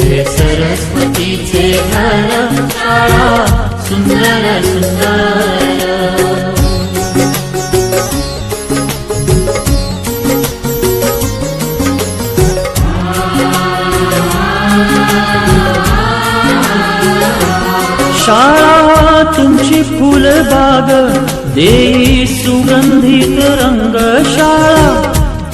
हे सरस्वतीचे ध्यान काळा सुंदर सुंदर. शाळा तुमची फुलबाग देई सुगंधित रंग शाळा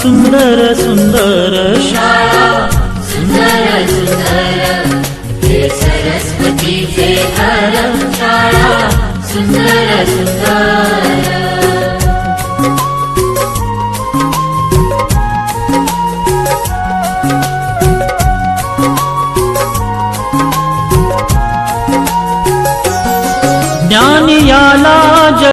സുന്ദര സുന്ദര സുന്ദര സുന്ദര ഹേ സരസ്വതി ഹേ ഹരം സുന്ദര സുന്ദര ജ്ഞാനിയാലാ